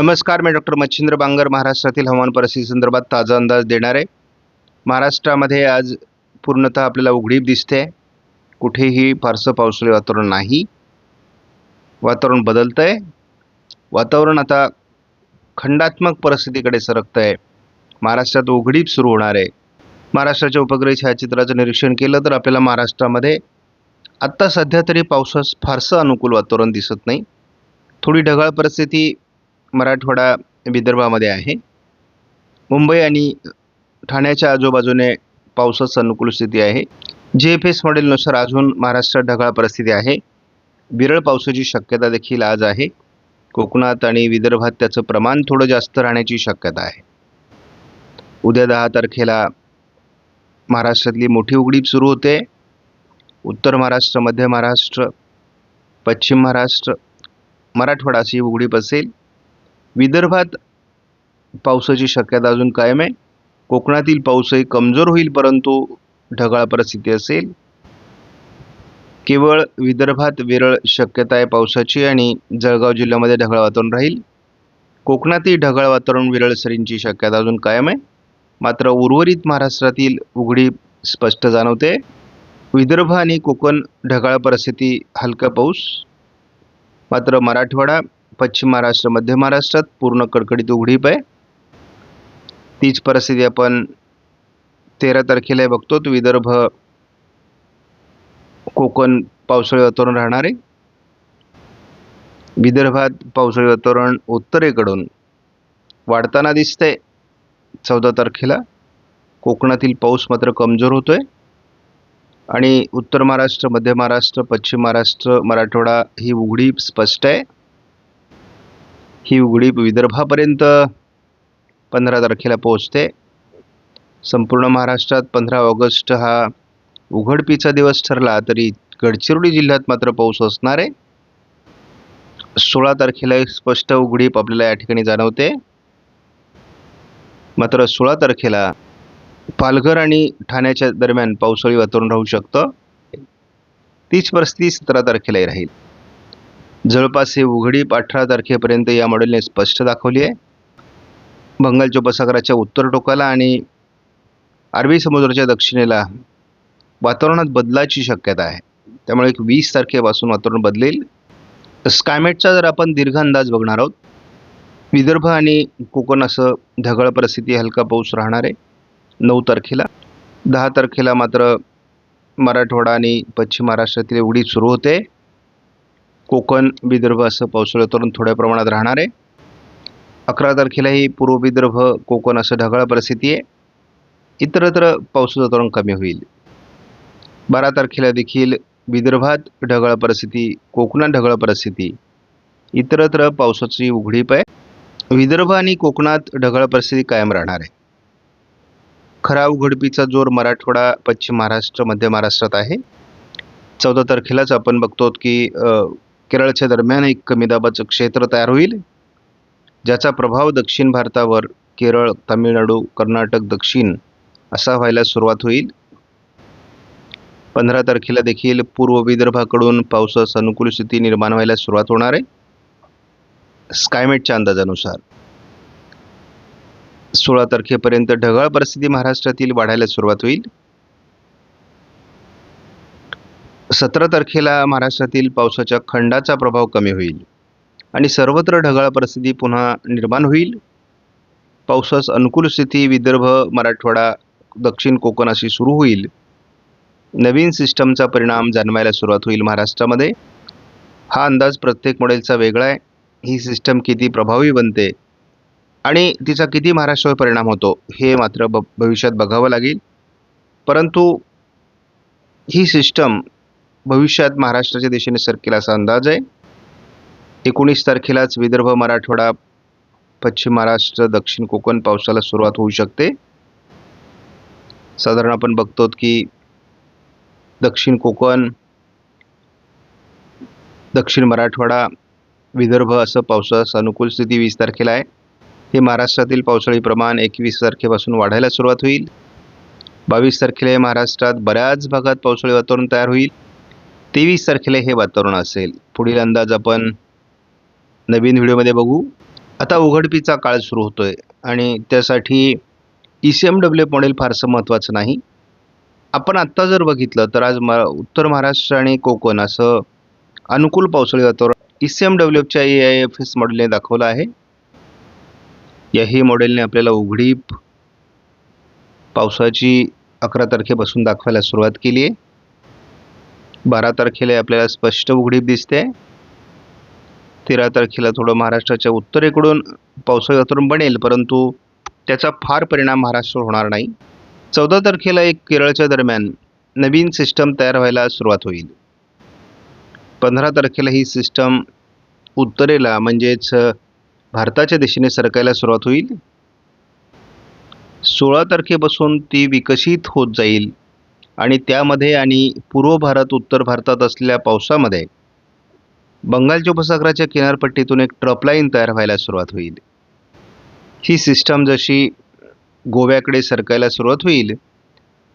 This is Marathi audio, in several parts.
नमस्कार मी डॉक्टर मच्छिंद्र बांगर महाराष्ट्रातील हवामान परिस्थिती संदर्भात ताजा अंदाज देणार आहे. महाराष्ट्रामध्ये आज पूर्णतः आपल्याला उघडीप दिसते. कुठेही फारसं पावसाळी वातावरण नाही. वातावरण बदलतं आहे वातावरण आता खंडात्मक परिस्थितीकडे सरकतं आहे महाराष्ट्रात उघडीप सुरू होणार आहे. महाराष्ट्राच्या उपग्रह छायाचित्राचं निरीक्षण केलं तर आपल्याला महाराष्ट्रामध्ये आत्ता सध्या तरी पावसास फारसं अनुकूल वातावरण दिसत नाही. थोडी ढगाळ परिस्थिती मराठवाडा विदर्भामध्ये आहे. मुंबई आणि ठाण्याच्या आजूबाजूने पावसाचं अनुकूल स्थिती आहे. जे एफ एस मॉडेलनुसार अजून महाराष्ट्रात ढगाळ परिस्थिती आहे. विरळ पावसाची शक्यता देखील आज आहे. कोकणात आणि विदर्भात त्याचं प्रमाण थोडं जास्त राहण्याची शक्यता आहे. उद्या दहा तारखेला महाराष्ट्रातली मोठी उघडीप सुरू होते. उत्तर महाराष्ट्र मध्य महाराष्ट्र पश्चिम महाराष्ट्र मराठवाडा अशी उघडीप असेल. विदर्भात पावसाची शक्यता अजून कायम आहे. कोकणातील पाऊसही कमजोर होईल परंतु ढगाळ परिस्थिती असेल. केवळ विदर्भात विरळ शक्यता आहे पावसाची आणि जळगाव जिल्ह्यामध्ये ढगाळ वातावरण राहील. कोकणातही ढगाळ वातावरण विरळ सरींची शक्यता अजून कायम आहे. मात्र उर्वरित महाराष्ट्रातील उघडी स्पष्ट जाणवते. विदर्भ आणि कोकण ढगाळ परिस्थिती हलका पाऊस. मात्र मराठवाडा पश्चिम महाराष्ट्र मध्य महाराष्ट्रात पूर्ण कडकडीत उघडीप आहे. तीच परिस्थिती आपण तेरा तारखेला बघतो. तो विदर्भ कोकण पावसाळी वातावरण राहणार आहे. विदर्भात पावसाळी वातावरण उत्तरेकडून वाढताना दिसतंय. चौदा तारखेला कोकणातील पाऊस मात्र कमजोर होतोय. आणि उत्तर महाराष्ट्र मध्य महाराष्ट्र पश्चिम महाराष्ट्र मराठवाडा ही उघडी स्पष्ट आहे. ही उघडीप विदर्भापर्यंत पंधरा तारखेला पोहोचते. संपूर्ण महाराष्ट्रात पंधरा ऑगस्ट हा उघडपीचा दिवस ठरला तरी गडचिरोली जिल्ह्यात मात्र पाऊस असणार. आहे सोळा तारखेला एक स्पष्ट उघडीप आपल्याला या ठिकाणी जाणवते. मात्र सोळा तारखेला पालघर आणि ठाण्याच्या दरम्यान पावसाळी वातावरण राहू शकतं. तीच परिस्थिती सतरा तारखेलाही राहील. जवळपास हे उघडीप अठरा तारखेपर्यंत या मॉडेलने स्पष्ट दाखवली आहे. बंगालच्या उपसागराच्या उत्तर टोकाला आणि अरबी समुद्राच्या दक्षिणेला वातावरणात बदलाची शक्यता आहे. त्यामुळे एक वीस तारखेपासून वातावरण बदलेल. स्कायमेटचा जर आपण दीर्घ अंदाज बघणार आहोत विदर्भ आणि कोकण असं ढगाळ परिस्थिती हलका पाऊस राहणार आहे. नऊ तारखेला. दहा तारखेला मात्र मराठवाडा आणि पश्चिम महाराष्ट्रातील एवढी सुरू होते. कोकण विदर्भ असं पावसाळ्यातून थोड्या प्रमाणात राहणार आहे. अकरा तारखेलाही पूर्व विदर्भ कोकण असं ढगाळ परिस्थिती आहे. इतरत्र पावसाचं वातावरण कमी होईल. बारा तारखेला देखील विदर्भात ढगाळ परिस्थिती कोकणात ढगाळ परिस्थिती. इतरत्र पावसाची उघडीप आहे. विदर्भ आणि कोकणात ढगाळ परिस्थिती कायम राहणार आहे. खरा उघडपीचा जोर मराठवाडा पश्चिम महाराष्ट्र मध्य महाराष्ट्रात आहे. चौदा तारखेलाच आपण बघतो की केरळच्या दरम्यान एक कमी दाबाचं क्षेत्र तयार होईल ज्याचा प्रभाव दक्षिण भारतावर केरळ तामिळनाडू कर्नाटक दक्षिण असा व्हायला सुरुवात होईल. पंधरा तारखेला देखील पूर्व विदर्भाकडून पावसास अनुकूल स्थिती निर्माण व्हायला सुरुवात होणार आहे. स्कायमेटच्या अंदाजानुसार. सोळा तारखेपर्यंत ढगाळ परिस्थिती महाराष्ट्रातील वाढायला सुरुवात होईल. सतरा तारखेला महाराष्ट्रातील पावसाच्या खंडाचा प्रभाव कमी होईल आणि सर्वत्र ढगाळ परिस्थिती पुन्हा निर्माण होईल. पावसास अनुकूल स्थिती विदर्भ मराठवाडा दक्षिण कोकण अशी सुरू होईल. नवीन सिस्टमचा परिणाम जाणवायला सुरुवात होईल महाराष्ट्रामध्ये. हा अंदाज प्रत्येक मॉडेलचा वेगळा आहे. ही सिस्टम किती प्रभावी बनते आणि तिचा किती महाराष्ट्रावर परिणाम होतो हे मात्र ब भविष्यात बघावं लागेल. परंतु ही सिस्टम भविष्यात महाराष्ट्राच्या दिशेने सरकेल असा अंदाज आहे. एकोणीस तारखेलाच विदर्भ मराठवाडा पश्चिम महाराष्ट्र दक्षिण कोकण पावसाला सुरुवात होऊ शकते. साधारण आपण बघतो की दक्षिण कोकण दक्षिण मराठवाडा विदर्भ असं पावसास अनुकूल स्थिती वीस तारखेला आहे. हे महाराष्ट्रातील पावसाळी प्रमाण एकवीस तारखेपासून वाढायला सुरुवात होईल. बावीस तारखेला हे महाराष्ट्रात बऱ्याच भागात पावसाळी वातावरण तयार होईल. तेवीस तारखेला हे वातावरण असेल. पुढील अंदाज आपण नवीन व्हिडिओमध्ये बघू. आता उघडपीचा काळ सुरू होतो आहे आणि त्यासाठी E C M W model फारसं महत्त्वाचं नाही. आपण आत्ता जर बघितलं तर आज मा उत्तर महाराष्ट्र आणि कोकण असं अनुकूल पावसाळी वातावरण ई सी एम डब्ल्यूच्या ए आय एफ एस मॉडेलने दाखवलं आहे. याही मॉडेलने आपल्याला उघडीप पावसाची अकरा तारखेपासून दाखवायला सुरुवात केली आहे. बारा तारखेला आपल्याला स्पष्ट उघडीप दिसते. तेरा तारखेला थोडं महाराष्ट्राच्या उत्तरेकडून पावसाळी वातावरण बनेल परंतु त्याचा फार परिणाम महाराष्ट्रावर होणार नाही. चौदा तारखेला एक केरळच्या दरम्यान नवीन सिस्टम तयार व्हायला सुरुवात होईल. पंधरा तारखेला ही सिस्टम उत्तरेला म्हणजेच भारताच्या दिशेने सरकायला सुरुवात होईल. सोळा तारखेपासून ती विकसित होत जाईल. आणि त्यामध्ये आणि पूर्व भारत उत्तर भारतात असलेल्या पावसामध्ये बंगालच्या उपसागराच्या किनारपट्टीतून एक ट्रपलाईन तयार व्हायला सुरुवात होईल. ही सिस्टम जशी गोव्याकडे सरकायला सुरुवात होईल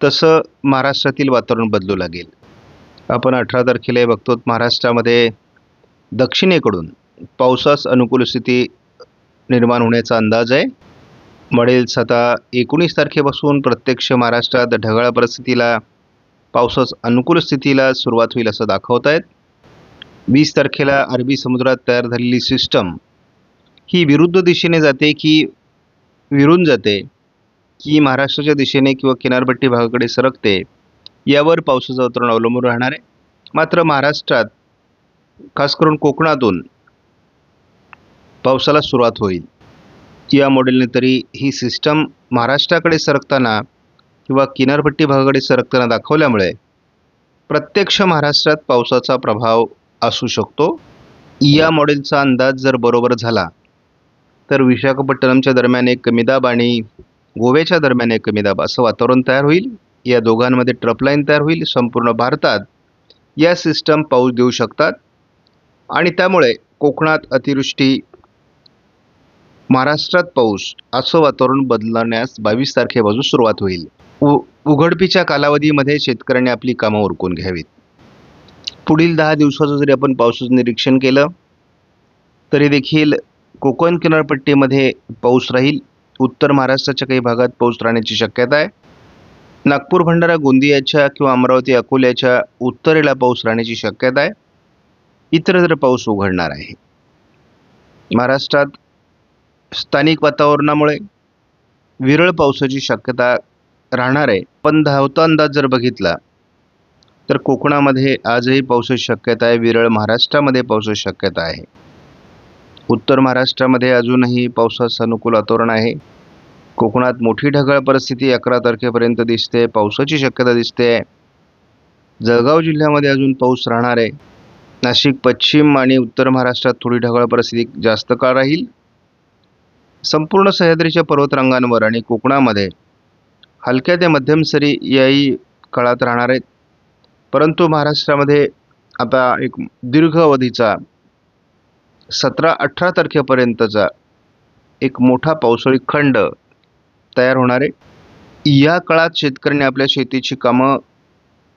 तसं महाराष्ट्रातील वातावरण बदलू लागेल. आपण अठरा तारखेला हे बघतो महाराष्ट्रामध्ये दक्षिणेकडून पावसास अनुकूल स्थिती निर्माण होण्याचा अंदाज आहे. मॉडेल्स आता एकोणीस तारखेपासून प्रत्यक्ष महाराष्ट्रात ढगाळ परिस्थितीला पावसास अनुकूल स्थितीला सुरुवात होईल असं दाखवत आहेत वीस तारखेला अरबी समुद्रात तयार झालेली सिस्टम ही विरुद्ध दिशेने जाते की विरून जाते? की महाराष्ट्राच्या दिशेने किंवा किनारपट्टी भागाकडे सरकते? यावर पावसाचं वातावरण अवलंबून राहणार आहे. मात्र महाराष्ट्रात खास करून कोकणातून पावसाला सुरुवात होईल. या मॉडेलने तरी ही सिस्टम महाराष्ट्राकडे सरकताना किंवा किनारपट्टी भागाकडे सरकताना दाखवल्यामुळे प्रत्यक्ष महाराष्ट्रात पावसाचा प्रभाव असू शकतो. या मॉडेलचा अंदाज जर बरोबर झाला तर विशाखापट्टणमच्या दरम्यान एक कमी दाब आणि गोव्याच्या दरम्यान एक कमी दाब असं वातावरण तयार होईल. या दोघांमध्ये ट्रपलाईन तयार होईल. संपूर्ण भारतात या सिस्टम पाऊस देऊ शकतात. आणि त्यामुळे कोकणात अतिवृष्टी महाराष्ट्रात पाऊस असं वातावरण बदलण्यास बावीस तारखेपासून सुरुवात होईल. उ उघडपीच्या कालावधीमध्ये शेतकऱ्यांनी आपली कामं उरकून घ्यावीत. पुढील दहा दिवसाचं जरी आपण पावसाचं निरीक्षण केलं तरी देखील कोकण किनारपट्टीमध्ये पाऊस राहील. उत्तर महाराष्ट्राच्या काही भागात पाऊस राहण्याची शक्यता आहे. नागपूर भंडारा गोंदियाच्या किंवा अमरावती अकोल्याच्या उत्तरेला पाऊस राहण्याची शक्यता आहे. इतरत्र पाऊस उघडणार आहे. महाराष्ट्रात स्थानिक वातावरणामुळे विरळ पावसाची शक्यता राहणार आहे. पण धावता अंदाज जर बघितला तर कोकणामध्ये आजही पावसाची शक्यता आहे. विरळ महाराष्ट्रामध्ये पावसाची शक्यता आहे. उत्तर महाराष्ट्रामध्ये अजूनही पावसाचं अनुकूल वातावरण आहे. कोकणात मोठी ढगाळ परिस्थिती अकरा तारखेपर्यंत दिसते. पावसाची शक्यता दिसते. जळगाव जिल्ह्यामध्ये अजून पाऊस राहणार आहे. नाशिक पश्चिम आणि उत्तर महाराष्ट्रात थोडी ढगाळ परिस्थिती जास्त काळ राहील. संपूर्ण सह्याद्रीच्या पर्वतरांगांवर आणि कोकणामध्ये हलक्या ते मध्यम सरी याही काळात राहणार आहेत. परंतु महाराष्ट्रामध्ये आता एक दीर्घ अवधीचा सतरा अठरा तारखेपर्यंतचा एक मोठा पावसाळी खंड तयार होणार आहे. या काळात शेतकऱ्यांनी आपल्या शेतीची कामं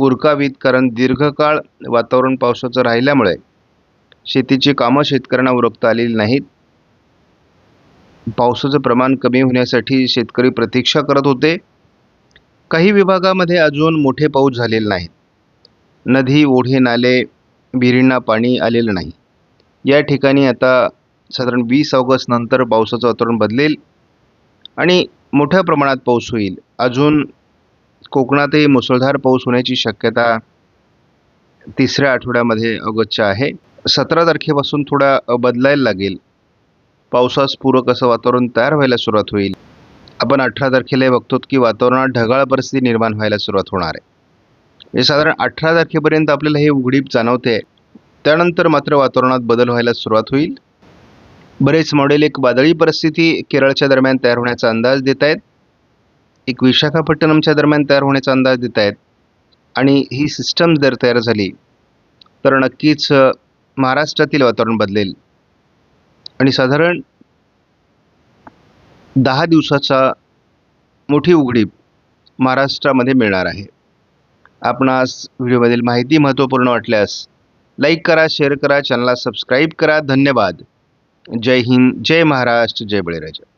उरकावीत कारण दीर्घकाळ वातावरण पावसाचं राहिल्यामुळे शेतीची कामं शेतकऱ्यांना उरकता आलेली नाहीत. पावसाचं प्रमाण कमी होण्यासाठी शेतकरी प्रतीक्षा करत होते. काही विभागामध्ये अजून मोठे पाऊस झालेले नाहीत. नदी ओढे नाले विहिरींना पाणी आलेलं नाही. या ठिकाणी आता साधारण वीस ऑगस्ट नंतर पावसाचं वातावरण बदलेल आणि मोठ्या प्रमाणात पाऊस होईल. अजून कोकणातही मुसळधार पाऊस होण्याची शक्यता तिसऱ्या आठवड्यामध्ये ऑगस्टच्या आहे. सतरा तारखेपासून थोडा बदलायला लागेल. पावसास पूरक असं वातावरण तयार व्हायला सुरुवात होईल. आपण अठरा तारखेला बघतो की वातावरणात ढगाळ परिस्थिती निर्माण व्हायला सुरुवात होणार आहे. हे साधारण अठरा तारखेपर्यंत आपल्याला हे उघडीप जाणवते. त्यानंतर मात्र वातावरणात बदल व्हायला सुरुवात होईल. बरेच मॉडेल एक वादळी परिस्थिती केरळच्या दरम्यान तयार होण्याचा अंदाज देत आहेत. एक विशाखापट्टणमच्या दरम्यान तयार होण्याचा अंदाज देत आहेत. आणि ही सिस्टम जर तयार झाली तर नक्कीच महाराष्ट्रातील वातावरण बदलेल. आणि साधारण दहा दिवसाचा मोठी उघडीप महाराष्ट्रामध्ये मिळणार आहे. आपणास व्हिडिओमधील माहिती महत्त्वपूर्ण वाटल्यास लाईक करा शेअर करा चॅनलला सबस्क्राईब करा. धन्यवाद. जय हिंद जय महाराष्ट्र जय बळीराजा.